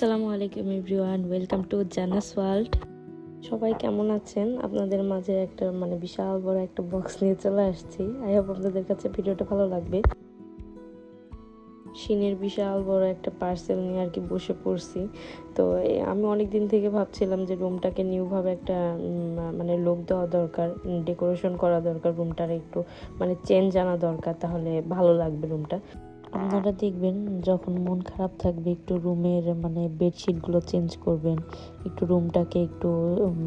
আসসালামু আলাইকুম everyone, welcome to Jana's world. সবাই কেমন আছেন? আপনাদের মাঝে একটা মানে বিশাল বড় একটা বক্স নিয়ে চলে আসছি। আই হোপ আপনাদের কাছে ভিডিওটা ভালো লাগবে। সিনের বিশাল বড় একটা পার্সেল নিয়ে আর কি বসে পড়ছি। তো আমি অনেক দিন থেকে ভাবছিলাম যে রুমটাকে নিউভাবে একটা মানে লোক দেওয়া দরকার ডেকোরেশন করা দরকার রুমটার একটু মানে চেঞ্জ আনা দরকার, তাহলে ভালো লাগবে রুমটা আপনারা দেখবেন যখন মন খারাপ থাকবে, একটু রুমের মানে বেডশিটগুলো চেঞ্জ করবেন, একটু রুমটাকে একটু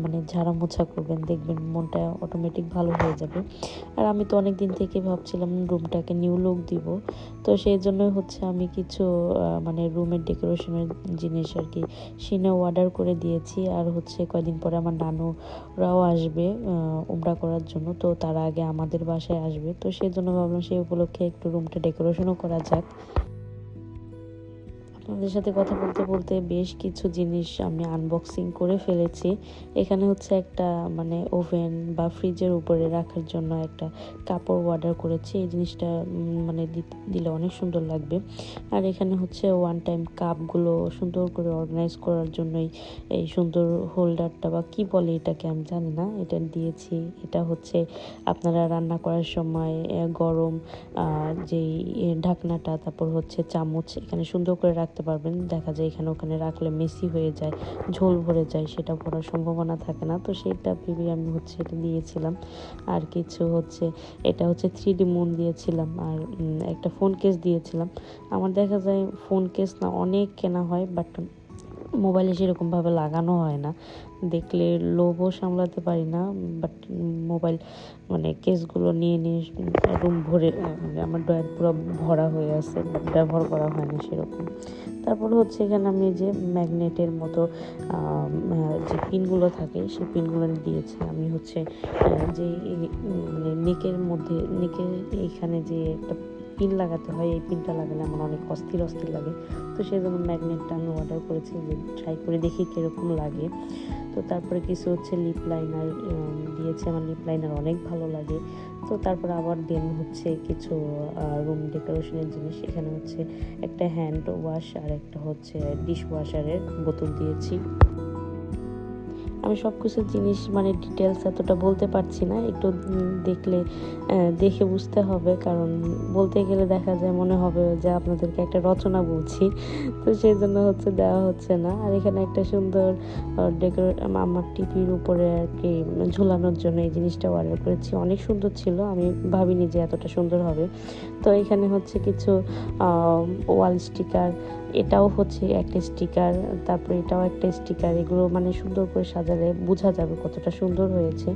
মানে ঝাড়া মোছা করবেন, দেখবেন মনটা অটোমেটিক ভালো হয়ে যাবে। আর আমি তো অনেক দিন থেকে ভাবছিলাম রুমটাকে নিউ লুক দিব, তো সেই জন্যই হচ্ছে আমি কিছু মানে রুমের ডেকোরেশনের জিনিস আর কি সিনে অর্ডার করে দিয়েছি। আর হচ্ছে কয়দিন পরে আমার নানুরাও আসবে উমরা করার জন্য, তো তার আগে আমাদের বাসায় আসবে। তো সেই জন্য ভাবলাম সেই উপলক্ষে একটু রুমটা ডেকোরেশনও করা mindset আপনাদের সাথে কথা বলতে বলতে বেশ কিছু জিনিস আমি আনবক্সিং করে ফেলেছি। এখানে হচ্ছে একটা মানে ওভেন বা ফ্রিজের উপরে রাখার জন্য একটা কাপড় অর্ডার করেছি। এই জিনিসটা মানে দিলে অনেক সুন্দর লাগবে। আর এখানে হচ্ছে ওয়ান টাইম কাপগুলো সুন্দর করে অর্গানাইজ করার জন্যই এই সুন্দর হোল্ডারটা বা কি বলে এটাকে আমি জানি না। এটা দিয়েছি। এটা হচ্ছে আপনারা রান্না করার সময় গরম যেই ঢাকনাটা, তারপর হচ্ছে চামচ এখানে সুন্দর করে রাখতে পারবেন। দেখা যায় এখানে ওখানে রাখলে মেসি হয়ে যায়, ঝোল ভরে যায়, সেটা ভরার সম্ভাবনা থাকে না। তো সেটা ভেবে আমি হচ্ছে এটা দিয়েছিলাম। আর কিছু হচ্ছে, এটা হচ্ছে থ্রি ডি মুন দিয়েছিলাম। আর একটা ফোন কেস দিয়েছিলাম। আমার দেখা যায় ফোন কেস না অনেক কেনা হয় বাট মোবাইলে সেরকমভাবে লাগানো হয় না। দেখলে লোভও সামলাতে পারি না বাট মোবাইল মানে কেসগুলো নিয়ে নিয়ে রুম ভরে মানে আমার ডয়ার পুরো ভরা হয়ে আছে, ব্যবহার করা হয় না সেরকম। তারপর হচ্ছে এখানে আমি যে ম্যাগনেটের মতো যে পিনগুলো থাকে, সেই পিনগুলো দিয়েছি। আমি হচ্ছে যে মানে নেকের মধ্যে, নেকের এইখানে যে একটা পিন লাগাতে হয়, এই পিনটা লাগালে আমার অনেক অস্থির অস্থির লাগে। তো সেই জন্য ম্যাগনেটটা আমি অর্ডার করেছি যে ট্রাই করে দেখি কীরকম লাগে। তো তারপরে কিছু হচ্ছে লিপ লাইনার দিয়েছে, আমার লিপ লাইনার অনেক ভালো লাগে। তো তারপর আবার দেন হচ্ছে কিছু রুম ডেকোরেশনের জিনিস। এখানে হচ্ছে একটা হ্যান্ড ওয়াশ আর একটা হচ্ছে ডিশ ওয়াশারের বোতল দিয়েছি। আমি সব কিছু জিনিস মানে ডিটেলস এতটা বলতে পারছি না। একটু দেখলে দেখে বুঝতে হবে। কারণ বলতে গেলে দেখা যায় মনে হবে যে আপনাদেরকে একটা রচনা বলছি। তো সেই জন্য হচ্ছে দেওয়া হচ্ছে না। আর এখানে একটা সুন্দর ডেকোরেট আমার টিভির উপরে আর কি ঝুলানোর জন্য এই জিনিসটা অর্ডার করেছি। অনেক সুন্দর ছিল। আমি ভাবিনি যে এতটা সুন্দর হবে। তো এখানে হচ্ছে কিছু ওয়াল স্টিকার এটাও হচ্ছে একটা স্টিকার তারপরে এটাও একটা স্টিকার এগুলো মানে সুন্দর করে সাজালে বোঝা যাবে কতটা সুন্দর হয়েছে।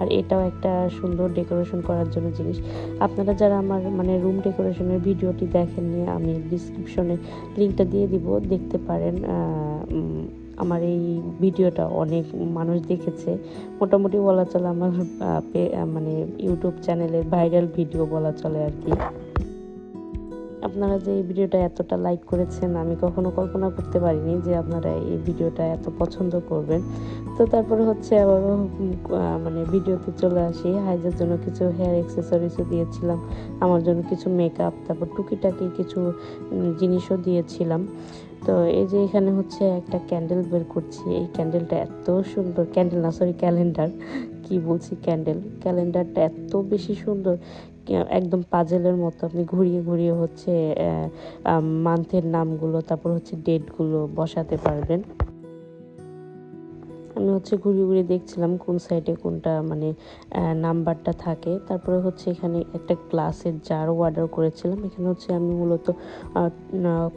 আর এটাও একটা সুন্দর ডেকোরেশন করার জন্য জিনিস। আপনারা যারা আমার মানে রুম ডেকোরেশনের ভিডিওটি দেখেননি, আমি ডিসক্রিপশনে লিঙ্কটা দিয়ে দিব, দেখতে পারেন আমার এই ভিডিওটা অনেক মানুষ দেখেছে। মোটামুটি বলা চলে আমার মানে ইউটিউব চ্যানেলের ভাইরাল ভিডিও বলা চলে আর কি। আপনারা যে এই ভিডিওটা এতটা লাইক করেছেন, আমি কখনো কল্পনা করতে পারিনি যে আপনারা এই ভিডিওটা এত পছন্দ করবেন। তো তারপরে হচ্ছে আবার মানে ভিডিওতে চলে আসি। হাইজের জন্য কিছু হেয়ার অ্যাক্সেসরিজও দিয়েছিলাম, আমার জন্য কিছু মেকআপ তারপর টুকিটাকি কিছু জিনিসও দিয়েছিলাম। তো এই যে এখানে হচ্ছে একটা ক্যান্ডেল বের করছি। এই ক্যান্ডেলটা এত সুন্দর ক্যান্ডেল না সরি ক্যালেন্ডার কি বলছি ক্যান্ডেল ক্যালেন্ডারটা এত বেশি সুন্দর। একদম পাজেলের মতো আপনি ঘুরিয়ে ঘুরিয়ে হচ্ছে মান্থের নামগুলো, তারপর হচ্ছে ডেটগুলো বসাতে পারবেন। আমি হচ্ছে ঘুরিয়ে ঘুরিয়ে দেখছিলাম কোন সাইডে কোনটা মানে নাম্বারটা থাকে। তারপরে হচ্ছে এখানে একটা গ্লাসের জারও অর্ডার করেছিলাম। এখানে হচ্ছে আমি মূলত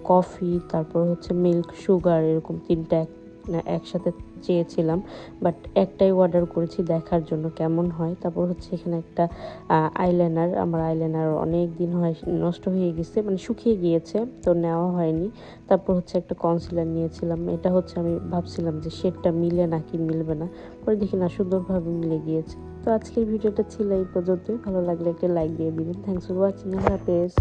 কফি, তারপর হচ্ছে মিল্ক, সুগার, এরকম তিনটা এক- না, একসাথে চেয়েছিলাম বাট একটাই অর্ডার করেছি দেখার জন্য কেমন হয়। তারপর হচ্ছে এখানে একটা আইলাইনার আমার আইলাইনার অনেক দিন হয় নষ্ট হয়ে গেছে মানে শুকিয়ে গিয়েছে তো নেওয়া হয়নি। তারপর হচ্ছে একটা কনসিলার নিয়েছিলাম এটা হচ্ছে আমি ভাবছিলাম যে শেডটা মিলে নাকি মিলবে না। পরে দেখি না সুন্দরভাবে মিলে গিয়েছে। তো আজকের ভিডিওটা ছিল এই পর্যন্তই ভালো লাগলে একটা লাইক দিয়ে দিবেন। থ্যাংকস ফর ওয়াচিং হাফেজ।